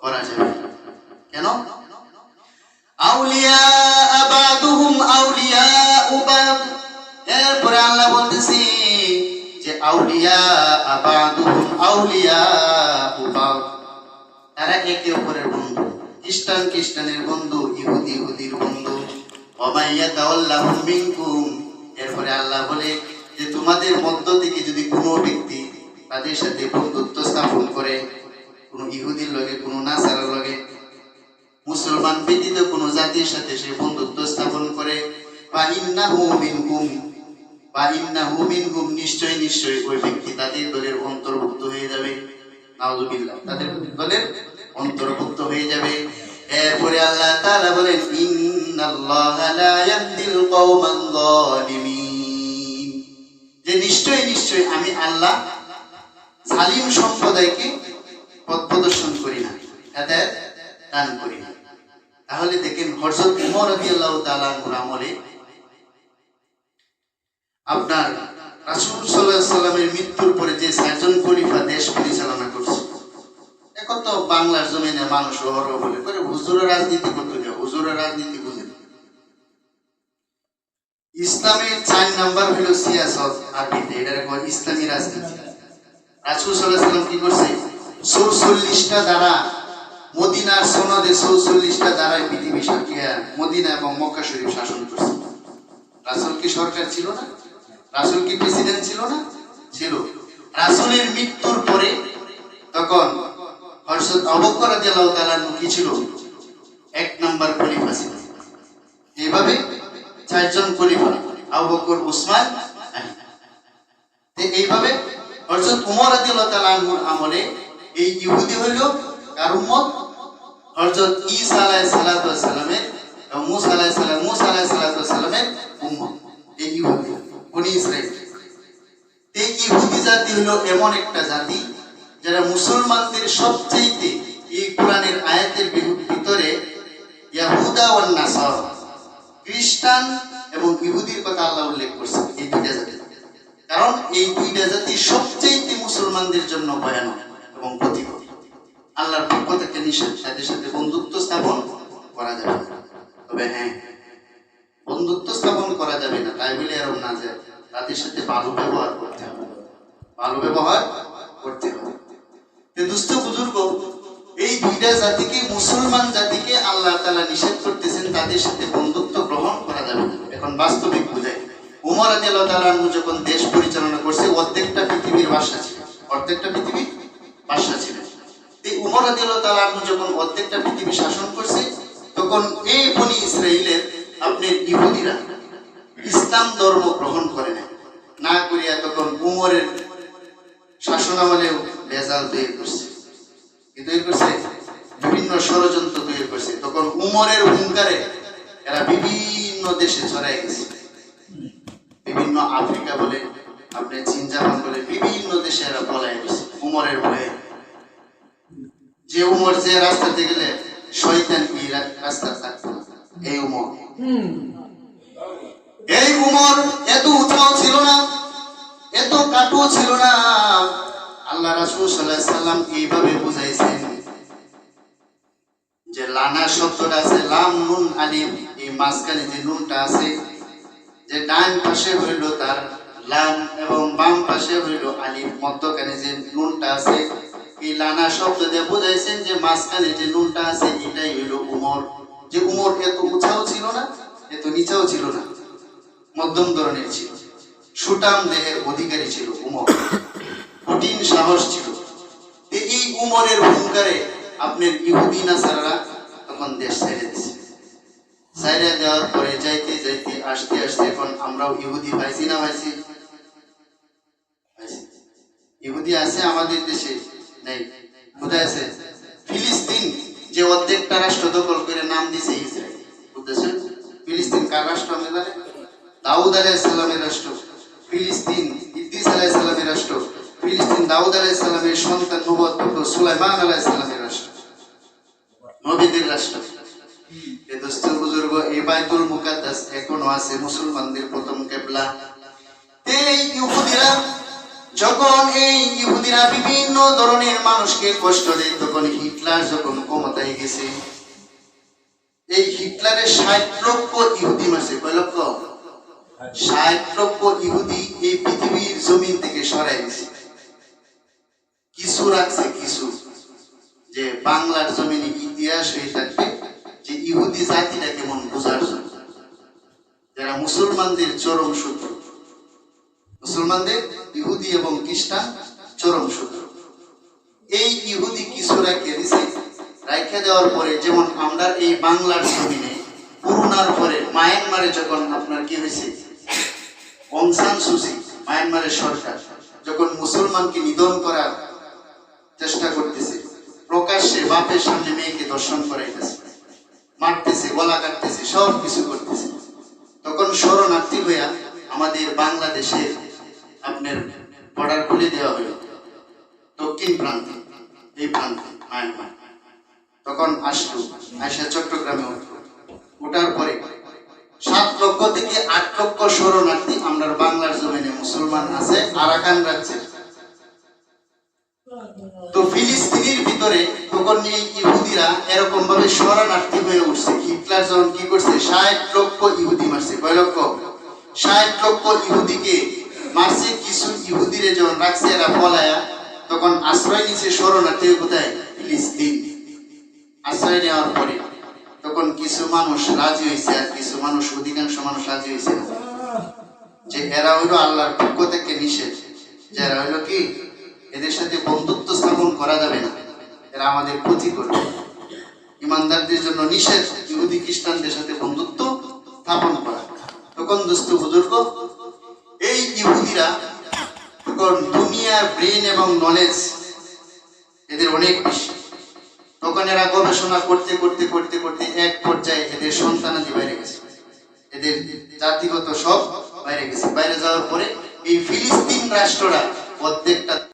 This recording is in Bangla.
করা যাবে কেন? আউলিয়া আবাদুহুম আউলিয়া উবাদ। এরপরে আল্লাহ বলতেছি যে আউলিয়া আবাদুহুম আউলিয়া উবাদ। তারা একে অপরের বন্ধু। খ্রিস্টান খ্রিস্টানের বন্ধু, ইহুদি ইহুদির বন্ধু। অমাইয়া মিনকুম। এরপরে আল্লাহ বলে যে তোমাদের মধ্য থেকে যদি কোনো ব্যক্তি তাদের সাথে বন্ধুত্ব স্থাপন করে কোনো ইহুদির লগে, কোনো নাসারার লগে। মুসলমান ব্যতীত কোনো জাতির সাথে সে বন্ধুত্ব স্থাপন করে। বা ইন্নাহু মিনকুম বা ইন্নাহু মিনকুম নিশ্চয় নিশ্চয় ওই ব্যক্তি তাদের দলের অন্তর্ভুক্ত হয়ে যাবে। নাউজুবিল্লাহ, তাদের দলের অন্তর্ভুক্ত হয়ে যাবে। এরপরে আল্লাহ তাআলা বলেন, ইন্নাল্লাহা লা যে নিশ্চয় নিশ্চয় আমি আল্লাহ জালিম সম্প্রদায়কে পথ প্রদর্শন করি না দান করি না। তাহলে দেখেন হযরত উমর তাআলা আনহুর আমলে আপনার রাসূল আলাইহি সাল্লামের মৃত্যুর পরে যে সার্জন খলিফা দেশ পরিচালনা করছে, এখন তো বাংলার জমিনে মানুষ হরো বলে করে হুজুরের রাজনীতি করতে যাও হুজুরের রাজনীতি বুঝে ইসলামের চার নাম্বার হলো সিয়াসত আরবিতে এটা ইসলামী রাজনীতি। রাসূল আলাইহি সাল্লাম কি করছে? চৌচল্লিশটা দ্বারা, মদিনার সনদে চৌচল্লিশটা দ্বারাই পৃথিবী সাকিয়া মদিনা এবং মক্কা শরীফ শাসন করছে। রাসূল কি সরকার ছিল না? রাসূল কি প্রেসিডেন্ট ছিল না? ছিল। রাসূলের মৃত্যুর পরে তখন হযরত আবু বকর রাদিয়াল্লাহু তাআলা কি ছিল? এক নম্বর খলিফা ছিল। এইভাবে চারজন খলিফা, আবু বকর, উসমান এইভাবে হযরত উমর রাদিয়াল্লাহু তাআলা আনহুর আমলে এই ইহুদি হইল কার উম্মত? হযরত ঈসা আলাইহিস সালাতু ওয়াস সালামের এবং মুসা আলাইহিস সালাম, মুসা আলাইহিস সালাতু ওয়াস সালামের উম্মত। এই ইহুদি, বনি ইসরাইল। এই ইহুদি জাতি হলো এমন একটা জাতি যারা মুসলমানদের সবচেয়ে এই কোরআনের আয়াতের ভিতরে ইয়াহুদা ওয়ান নাসার, খ্রিস্টান এবং ইহুদির কথা আল্লাহ উল্লেখ করছেন এই দুইটা জাতি। কারণ এই দুইটা জাতি সবচেয়ে মুসলমানদের জন্য ভয়ানক। নিষেধ তাদের সাথে বন্ধুত্ব স্থাপন করা যাবে তবে হ্যাঁ বন্ধুত্ব স্থাপন করা যাবে না, তাই বলে এরকম না যে তাদের সাথে ভালো ব্যবহার করতে হবে। ভালো ব্যবহার করতে হবে। দুস্থ বুজুর্গ, এই দুইটা জাতিকে, মুসলমান জাতিকে আল্লাহ তাআলা নিষেধ করতেছেন, তাদের সাথে বন্ধুত্ব গ্রহণ করা যাবে না। এখন বাস্তবিক বুঝাই, উমর তাআলা আনহু যখন দেশ পরিচালনা করছে, অর্ধেকটা পৃথিবীর বাসা ছিল। অর্ধেকটা পৃথিবী বাসা ছিল। যখন অর্ধেকটা পৃথিবী শাসন করছে, তখন এই বনি ইসরাইলের আপনার ইহুদিরা ইসলাম ধর্ম গ্রহণ করে না করিয়া তখন উমরের শাসনামলেও ভেজাল তৈরি করছে। বিভিন্ন ষড়যন্ত্র তৈরি করছে। তখন উমরের হুঙ্কারে এরা বিভিন্ন দেশে ছড়াই গেছে। বিভিন্ন আফ্রিকা বলে, আপনি চীন জাপান বলে বিভিন্ন দেশে এরা পলাই গেছে, উমরের ভয়ে। যে উমর যে রাস্তাতে গেলে শয়তান কি রাস্তা থাকতো? এই উমর। এই উমর এত উঁচাও ছিল না এত কাটুও ছিল না। আল্লাহ রাসূল আলাইহি সাল্লাম এইভাবে বুঝাইছেন যে লানা শব্দটা আছে লাম নুন আলিফ এই মাঝখানে যে নুনটা আছে যে ডান পাশে হইল তার লাম এবং বাম পাশে হইল আলিফ মধ্যখানে যে নুনটা আছে এই লানা শব্দ দিয়ে বুঝাইছেন যে মাঝখানে যে নুনটা আছে, এটাই হইল উমর। যে উমর এত উঁচাও ছিল না, এত নিচাও ছিল না। মধ্যম ধরনের ছিল। সুটাম দেহের অধিকারী ছিল উমর। কঠিন সাহস ছিল। এই উমরের হুঙ্কারে আপনার ইহুদি নাসারারা তখন দেশ ছেড়ে দিছে। ছেড়ে দেওয়ার পরে যাইতে যাইতে, আসতে আসতে এখন আমরাও ইহুদি পাইছি না পাইছি। ইহুদি আছে আমাদের দেশে। নেই আছে? ফিলিস্তিন যে অর্ধেকটা রাষ্ট্র দখল করে নাম দিছে ইসরায়েল। ফিলিস্তিন কার রাষ্ট্র আমি জানেন দাউদ আলাইসাল্লামের রাষ্ট্র। ফিলিস্তিন ইদ্রিস আলাইসাল্লামের রাষ্ট্র। ফিলিস্তিন দাউদ আলাইসাল্লামের সন্তান নবুয়ত সুলাইমান আলাইসাল্লামের রাষ্ট্র। নবীদের রাষ্ট্র। এ দোস্ত বুজুর্গ এই বাইতুল মুকাদ্দাস এখনও আছে মুসলমানদের প্রথম কেবলা। এই ইহুদিরা যখন এই ইহুদিরা বিভিন্ন ধরনের মানুষকে কষ্ট দেয়, তখন হিটলার যখন ক্ষমতায় গেছে, এই হিটলারের ষাট লক্ষ ইহুদি মাসে কয় লক্ষ? ষাট লক্ষ ইহুদি এই পৃথিবীর জমিন থেকে সরাই দিছে। কিছু রাখছে, কিছু। যে বাংলার জমিনে ইতিহাস হয়ে থাকবে, যে ইহুদি জাতিটা কেমন বোঝার জন্য। যারা মুসলমানদের চরম শত্রু। মুসলমানদের ইহুদি এবং খ্রিস্টান চরম শত্রু। এই ইহুদি কিছু রেখে দিছে রেখে দেওয়ার পরে যেমন আমরা এই বাংলার জমিনে করোনার পরে মায়ানমারে যখন আপনার কি হয়েছে অংসান সুসি মায়ানমারের সরকার যখন মুসলমানকে নিধন করার চেষ্টা করতেছে, প্রকাশ্যে বাপের সামনে মেয়েকে দর্শন করাইতেছে, মারতেছে, গলা কাটতেছে সব কিছু করতেছে, তখন শরণার্থী হইয়া আমাদের বাংলাদেশের আপনার বর্ডার খুলে দেওয়া হলো। দক্ষিণ প্রান্তে, এই প্রান্তে, মায়ানমার। তখন আসলো আসা চট্টগ্রামে উঠল। ওঠার পরে সাত লক্ষ থেকে আট লক্ষ শরণার্থী আমরা বাংলার জমিনে মুসলমান আছে, আরাকান রাজ্যে। তো ফিলিস্তিনির ভিতরে তখন এই ইহুদিরা এরকম ভাবে শরণার্থী হয়ে উঠছে। হিটলার যখন কি করছে? ষাট লক্ষ ইহুদি মারছে। কয় লক্ষ? ষাট লক্ষ ইহুদিকে মারছে, কিছু ইহুদিরে যখন রাখছে, এরা পলায়া, তখন আশ্রয় নিচ্ছে শরণার্থী কোথায়? ফিলিস্তিন। আশ্রয় নেওয়ার পরে তখন কিছু মানুষ রাজি হয়েছে আর কিছু মানুষ, অধিকাংশ মানুষ রাজি হয়েছে। যে এরা হইল আল্লাহর পক্ষ থেকে নিষেধ। যে এরা হইল কি? এদের সাথে বন্ধুত্ব স্থাপন করা যাবে না। এরা আমাদের ক্ষতি করবে। ইমানদারদের জন্য নিষেধ, ইহুদি খ্রিস্টানদের সাথে বন্ধুত্ব স্থাপন করা। তখন দুস্থ বুজুর্গ দুনিয়ার ব্রেন এবং নলেজ এদের অনেক বেশি। তখন এরা গবেষণা করতে করতে করতে করতে এক পর্যায়ে এদের সন্তানাদি বাইরে গেছে। এদের জাতিগত সব বাইরে গেছে। বাইরে যাওয়ার পরে এই ফিলিস্তিন রাষ্ট্ররা প্রত্যেকটা